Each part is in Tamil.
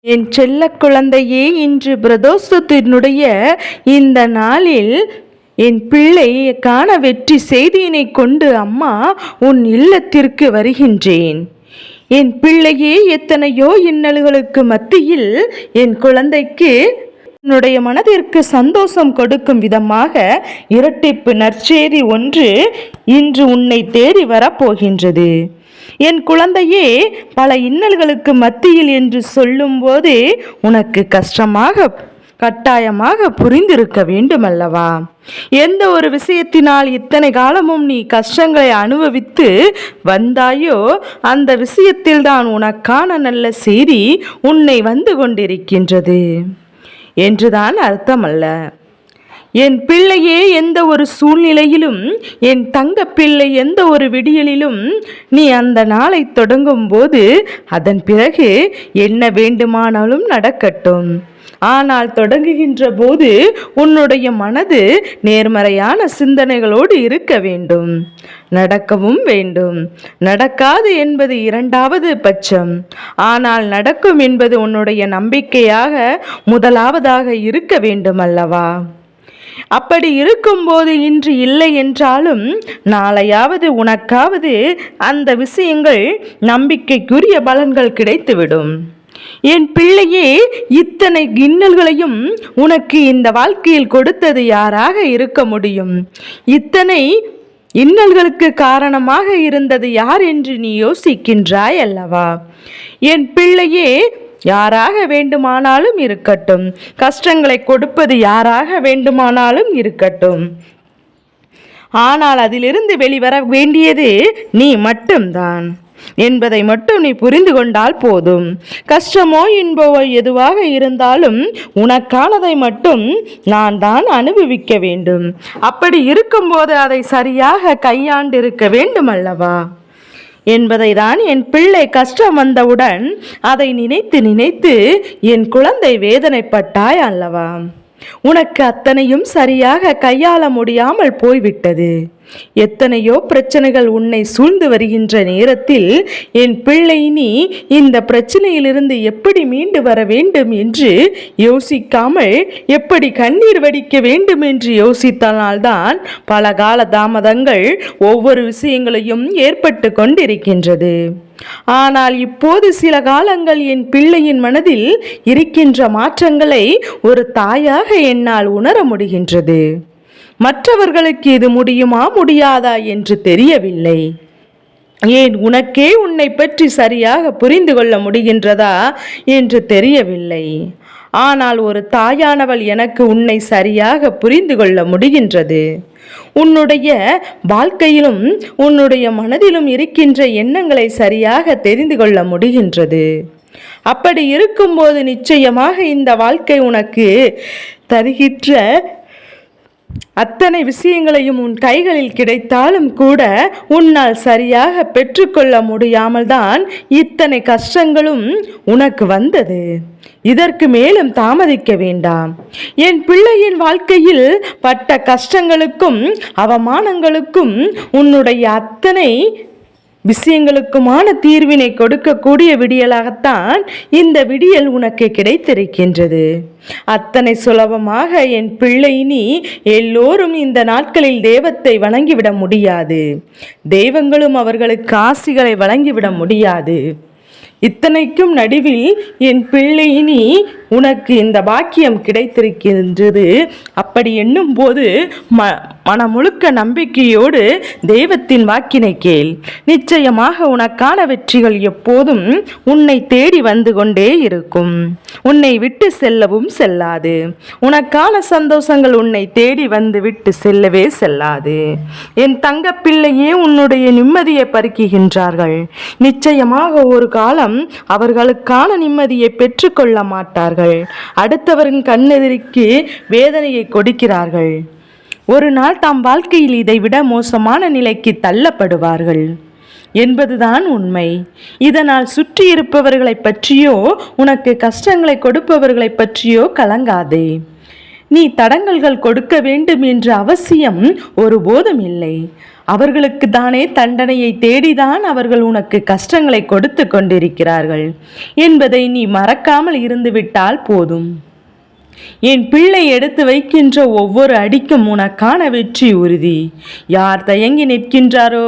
என் செல்ல குழந்தையே இன்று பிரதோஷத்தினுடைய இந்த நாளில் என் பிள்ளை காண வெற்றி செய்தியினை கொண்டு அம்மா உன் இல்லத்திற்கு வருகின்றேன். என் பிள்ளையே எத்தனையோ இன்னல்களுக்கு மத்தியில் என் குழந்தைக்கு உன்னுடைய மனதிற்கு சந்தோஷம் கொடுக்கும் விதமாக இரட்டிப்பு நற்செய்தி ஒன்று இன்று உன்னை தேடி வரப்போகின்றது. என் குழந்தையே பல இன்னல்களுக்கு மத்தியில் என்று சொல்லும்போது உனக்கு கஷ்டமாக கட்டாயமாக புரிந்திருக்க வேண்டுமல்லவா? எந்த ஒரு விஷயத்தினால் இத்தனை காலமும் நீ கஷ்டங்களை அனுபவித்து வந்தாயோ அந்த விஷயத்தில்தான் உனக்கான நல்ல செய்தி உன்னை வந்து கொண்டிருக்கின்றது. என்றுதான் அர்த்தமல்ல. என் பிள்ளையே எந்த ஒரு சூழ்நிலையிலும் என் தங்க பிள்ளை எந்த ஒரு விடியலிலும் நீ அந்த நாளை தொடங்கும் போது அதன் பிறகு என்ன வேண்டுமானாலும் நடக்கட்டும். ஆனால் தொடங்குகின்ற போது உன்னுடைய மனது நேர்மறையான சிந்தனைகளோடு இருக்க வேண்டும். நடக்கவும் வேண்டும். நடக்காது என்பது இரண்டாவது பட்சம். ஆனால் நடக்கும் என்பது உன்னுடைய நம்பிக்கையாக முதலாவதாக இருக்க வேண்டும் அல்லவா அப்படி இருக்கும்போது இன்று இல்லை என்றாலும் நாளையாவது உனக்காவது அந்த விஷயங்கள் நம்பிக்கைக்குரிய பலன்கள் கிடைத்துவிடும். என் பிள்ளையே இத்தனை இன்னல்களையும் உனக்கு இந்த வாழ்க்கையில் கொடுத்தது யாராக இருக்க முடியும்? இத்தனை இன்னல்களுக்கு காரணமாக இருந்தது யார் என்று நீ யோசிக்கின்றாய் அல்லவா? என் பிள்ளையே யாராக வேண்டுமானாலும் இருக்கட்டும். கஷ்டங்களை கொடுப்பது யாராக வேண்டுமானாலும் இருக்கட்டும். ஆனால் அதிலிருந்து வெளிவர வேண்டியது நீ மட்டும்தான் என்பதை மட்டும் நீ புரிந்து கொண்டால் போதும். கஷ்டமோ இன்பமோ எதுவாக இருந்தாலும் உனக்கானதை மட்டும் நான் தான் அனுபவிக்க வேண்டும். அப்படி இருக்கும்போது அதை சரியாக கையாண்டிருக்க வேண்டும் அல்லவா? என்பதை தான் என் பிள்ளை கஷ்டம் வந்தவுடன் அதை நினைத்து நினைத்து என் குழந்தை வேதனைப்பட்டாய் அல்லவா? உனக்கு அத்தனையும் சரியாக கையாள முடியாமல் போய்விட்டது. எத்தனையோ பிரச்சனைகள் உன்னை சூழ்ந்து வருகின்ற நேரத்தில் என் பிள்ளை நீ இந்த பிரச்சனையிலிருந்து எப்படி மீண்டு வர வேண்டும் என்று யோசிக்காமல் எப்படி கண்ணீர் வடிக்க வேண்டும் என்று யோசித்தனால்தான் பல கால தாமதங்கள் ஒவ்வொரு விஷயங்களையும் ஏற்பட்டு கொண்டிருக்கின்றது. ஆனால் இப்போது சில காலங்கள் என் பிள்ளையின் மனதில் இருக்கின்ற மாற்றங்களை ஒரு தாயாக என்னால் உணர முடிகின்றது. மற்றவர்களுக்கு இது முடியுமா முடியாதா என்று தெரியவில்லை. ஏன் உனக்கே உன்னை பற்றி சரியாக புரிந்து கொள்ள முடிகின்றதா என்று தெரியவில்லை. ஆனால் ஒரு தாயானவள் எனக்கு உன்னை சரியாக புரிந்து கொள்ள முடிகின்றது. உன்னுடைய வாழ்க்கையிலும் உன்னுடைய மனதிலும் இருக்கின்ற எண்ணங்களை சரியாக தெரிந்து கொள்ள முடிகின்றது. அப்படி இருக்கும்போது நிச்சயமாக இந்த வாழ்க்கை உனக்கு தருகின்ற அத்தனை விஷயங்களையும் உன் கைகளில் கிடைத்தாலும் கூட உன்னால் சரியாக பெற்றுக்கொள்ள முடியாமல் தான் இத்தனை கஷ்டங்களும் உனக்கு வந்தது. இதற்கு மேலும் தாமதிக்க வேண்டாம். என் பிள்ளையின் வாழ்க்கையில் பட்ட கஷ்டங்களுக்கும் அவமானங்களுக்கும் உன்னுடைய அத்தனை விஷயங்களுக்குமான தீர்வினை கொடுக்கக்கூடிய விடியலாகத்தான் இந்த விடியல் உனக்கு கிடைத்திருக்கின்றது. அத்தனை சுலபமாக என் பிள்ளை நீ எல்லோரும் இந்த நாட்களில் தெய்வத்தை வணங்கிவிட முடியாது. தெய்வங்களும் அவர்களுக்கு ஆசிகளை வழங்கிவிட முடியாது. இத்தனைக்கும் நடுவில் என் பிள்ளை நீ உனக்கு இந்த பாக்கியம் கிடைத்திருக்கின்றது. அப்படி எண்ணும்போது ம மனமுழுக்க நம்பிக்கையோடு தெய்வத்தின் வாக்கினை கேள். நிச்சயமாக உனக்கான வெற்றிகள் எப்போதும் உன்னை தேடி வந்து கொண்டே இருக்கும். உன்னை விட்டு செல்லவும் செல்லாது. உனக்கான சந்தோஷங்கள் உன்னை தேடி வந்து விட்டு செல்லவே செல்லாது. என் தங்கப்பிள்ளையே உன்னுடைய நிம்மதியை பறிக்குகின்றார்கள் நிச்சயமாக ஒரு காலம் அவர்களுக்கான நிம்மதியை பெற்றுக்கொள்ள மாட்டார்கள். அடுத்தவரின் கண்ணெதிரிக்கு வேதனையை கொடுக்கிறார்கள். ஒரு நாள் தாம் வாழ்க்கையில் இதைவிட மோசமான நிலைக்கு தள்ளப்படுவார்கள். என்பதுதான் உண்மை. இதனால் சுற்றி இருப்பவர்களை பற்றியோ உனக்கு கஷ்டங்களை கொடுப்பவர்களை பற்றியோ கலங்காதே. நீ தடங்கல்கள் கொடுக்க வேண்டும் என்ற அவசியம் ஒருபோதும் இல்லை. அவர்களுக்கு தானே தண்டனையை தேடிதான் அவர்கள் உனக்கு கஷ்டங்களை கொடுத்து கொண்டிருக்கிறார்கள். என்பதை நீ மறக்காமல் இருந்துவிட்டால் போதும். என் பிள்ளை எடுத்து வைக்கின்ற ஒவ்வொரு அடிக்கும் உனக்கான வெற்றி உறுதி. யார் தயங்கி நிற்கின்றாரோ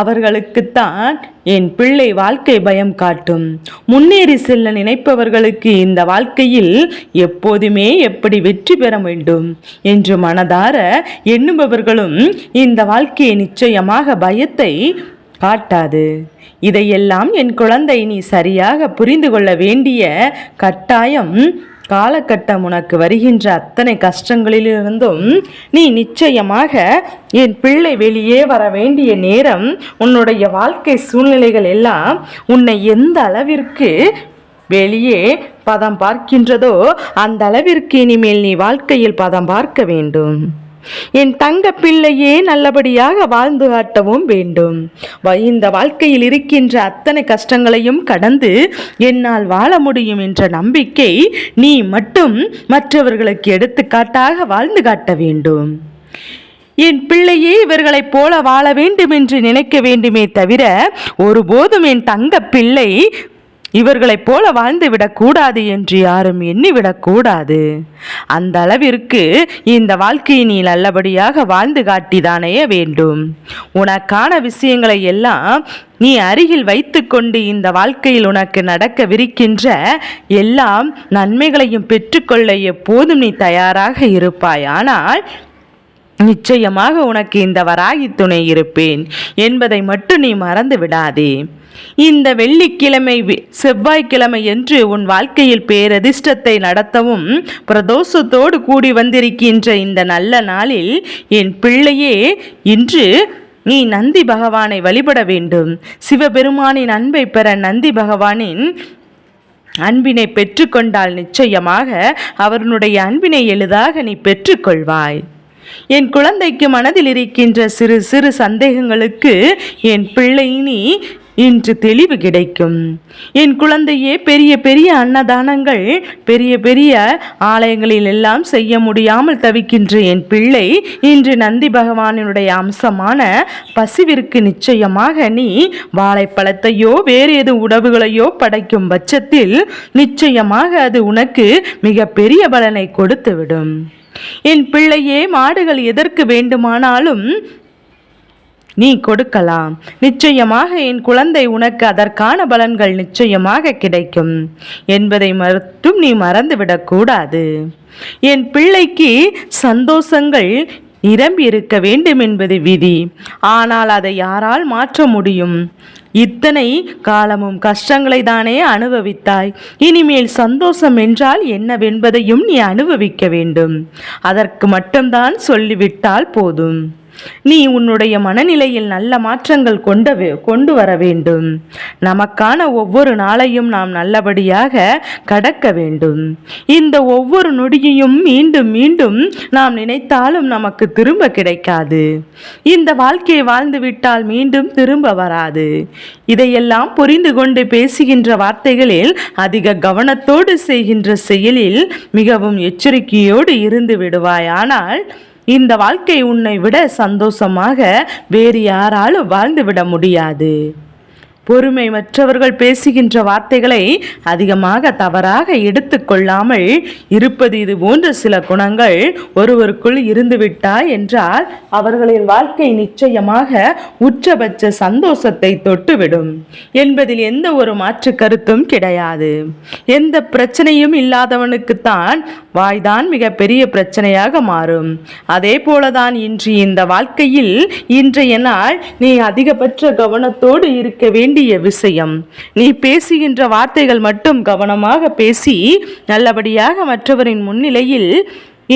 அவர்களுக்குத்தான் என் பிள்ளை வாழ்க்கை பயம் காட்டும். முன்னேறி செல்ல நினைப்பவர்களுக்கு இந்த வாழ்க்கையில் எப்போதுமே எப்படி வெற்றி பெற வேண்டும் என்று மனதார எண்ணுபவர்களும் இந்த வாழ்க்கையை நிச்சயமாக பயத்தை காட்டாது. இதையெல்லாம் என் குழந்தை நீ சரியாக புரிந்து கொள்ள வேண்டிய கட்டாயம் காலகட்டம் உனக்கு வருகின்ற அத்தனை கஷ்டங்களிலிருந்தும் நீ நிச்சயமாக என் பிள்ளை வெளியே வர வேண்டிய நேரம் உன்னுடைய வாழ்க்கை சூழ்நிலைகள் எல்லாம் உன்னை எந்த அளவிற்கு வெளியே பதம் பார்க்கின்றதோ அந்த அளவிற்கு இனிமேல் நீ வாழ்க்கையில் பதம் பார்க்க வேண்டும். என் தங்க பிள்ளையே நல்லபடியாக வாழ்ந்து காட்டவும் வேண்டும். இந்த வாழ்க்கையில் இருக்கின்ற அத்தனை கஷ்டங்களையும் கடந்து என்னால் வாழ முடியும் என்ற நம்பிக்கை நீ மட்டும் மற்றவர்களுக்கு எடுத்துக்காட்டாக வாழ்ந்து காட்ட வேண்டும். என் பிள்ளையே இவர்களைப் போல வாழ வேண்டும் என்று நினைக்க வேண்டுமே தவிர ஒருபோதும் என் தங்க பிள்ளை இவர்களைப் போல வாழ்ந்துவிடக் கூடாது என்று யாரும் எண்ணிவிடக்கூடாது அந்த அளவிற்கு இந்த வாழ்க்கையை நீ நல்லபடியாக வாழ்ந்து காட்டிதானே வேண்டும். உனக்கான விஷயங்களை எல்லாம் நீ அருகில் வைத்துக்கொண்டு இந்த வாழ்க்கையில் உனக்கு நடக்கவிருக்கின்ற எல்லாம் நன்மைகளையும் பெற்றுக்கொள்ள எப்போதும் நீ தயாராக இருப்பாய். ஆனால் நிச்சயமாக உனக்கு இந்த வராகி துணை இருப்பேன் என்பதை மட்டும் நீ மறந்து விடாதே. இந்த வெள்ளிக்கிழமை செவ்வாய்க்கிழமை என்று உன் வாழ்க்கையில் பேரதிர்ஷ்டத்தை நடத்தவும் பிரதோஷத்தோடு கூடி வந்திருக்கின்ற இந்த நல்ல நாளில் என் பிள்ளையே இன்று நீ நந்தி பகவானை வழிபட வேண்டும். சிவபெருமானின் அன்பை பெற நந்தி பகவானின் அன்பினை பெற்றுக்கொண்டால் நிச்சயமாக அவனுடைய அன்பினை எளிதாக நீ பெற்றுக்கொள்வாய். என் குழந்தைக்கு மனதில் இருக்கின்ற சிறு சிறு சந்தேகங்களுக்கு என் பிள்ளை நீ இன்று தெளிவு கிடைக்கும். என் குழந்தையே பெரிய பெரிய அன்னதானங்கள் பெரிய பெரிய ஆலயங்களில் எல்லாம் செய்ய முடியாமல் தவிக்கின்ற என் பிள்ளை இன்று நந்தி பகவானினுடைய அம்சமான பசிவிற்கு நிச்சயமாக நீ வாழைப்பழத்தையோ வேறு எது உணவுகளையோ படைக்கும் பட்சத்தில் நிச்சயமாக அது உனக்கு மிக பெரிய பலனை கொடுத்துவிடும். என் பிள்ளையே மாடுகள் எதற்கு வேண்டுமானாலும் நீ கொடுக்கலாம். நிச்சயமாக என் குழந்தை உனக்கு அதற்கான பலன்கள் நிச்சயமாக கிடைக்கும். என்பதை மட்டும் நீ மறந்துவிடக்கூடாது என் பிள்ளைக்கு சந்தோஷங்கள் நிரம்பி இருக்க வேண்டும் என்பது விதி. ஆனால் அதை யாரால் மாற்ற முடியும்? இத்தனை காலமும் கஷ்டங்களை தானே அனுபவித்தாய். இனிமேல் சந்தோஷம் என்றால் என்னவென்பதையும் நீ அனுபவிக்க வேண்டும். அதற்கு மட்டும்தான் சொல்லிவிட்டால் போதும். நீ உன்னுடைய மனநிலையில் நல்ல மாற்றங்கள் கொண்ட கொண்டு வர வேண்டும். நமக்கான ஒவ்வொரு நாளையும் நாம் நல்லபடியாக கடக்க வேண்டும். இந்த ஒவ்வொரு நொடியையும் மீண்டும் மீண்டும் நாம் நினைத்தாலும் நமக்கு திரும்ப கிடைக்காது. இந்த வாழ்க்கையை வாழ்ந்துவிட்டால் மீண்டும் திரும்ப வராது. இதையெல்லாம் புரிந்து கொண்டு பேசுகின்ற வார்த்தைகளில் அதிக கவனத்தோடு செய்கின்ற செயலில் மிகவும் எச்சரிக்கையோடு இருந்து விடுவாய். ஆனால் இந்த வாழ்க்கை உன்னை விட சந்தோஷமாக வேறு யாராலும் வாழ்ந்துவிட முடியாது. பொறுமை மற்றவர்கள் பேசுகின்ற வார்த்தைகளை அதிகமாக தவறாக எடுத்துக்கொள்ளாமல் இருப்பது இது போன்ற சில குணங்கள் ஒருவருக்குள் இருந்துவிட்டாய் என்றால் அவர்களின் வாழ்க்கை நிச்சயமாக உச்சபட்ச சந்தோஷத்தை தொட்டுவிடும். என்பதில் எந்த ஒரு மாற்று கருத்தும் கிடையாது. எந்த பிரச்சனையும் இல்லாதவனுக்குத்தான் வாய்தான் மிக பெரிய பிரச்சனையாக மாறும். அதே போலதான் இன்று இந்த வாழ்க்கையில் இன்றைய நாள் நீ அதிகபட்ச கவனத்தோடு இருக்க வேண்டிய விஷயம். நீ பேசுகின்ற வார்த்தைகள் மட்டும் கவனமாக பேசி நல்லபடியாக மற்றவரின் முன்னிலையில்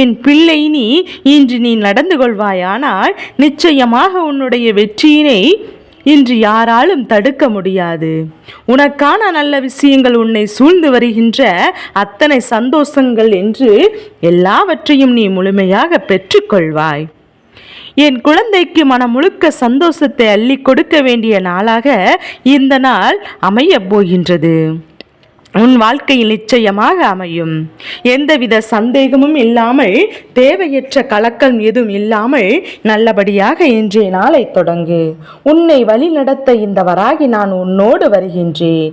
என் பிள்ளை நீ இன்று நீ நடந்து கொள்வாயானால் நிச்சயமாக உன்னுடைய வெற்றியினை இன்று யாராலும் தடுக்க முடியாது. உனக்கான நல்ல விஷயங்கள் உன்னை சூழ்ந்து வருகின்ற அத்தனை சந்தோஷங்கள் என்று எல்லாவற்றையும் நீ முழுமையாக பெற்றுக்கொள்வாய். என் குழந்தைக்கு மனம் முழுக்க சந்தோஷத்தை அள்ளி கொடுக்க வேண்டிய நாளாக இந்த நாள் அமையப் போகின்றது. உன் வாழ்க்கையில் நிச்சயமாக அமையும். எந்தவித சந்தேகமும் இல்லாமல் தேவையற்ற கலக்கம் எதுவும் இல்லாமல் நல்லபடியாக இன்றைய நாளை தொடங்கு. உன்னை வழிநடத்த இந்த வராகி நான் உன்னோடு வருகின்றேன்.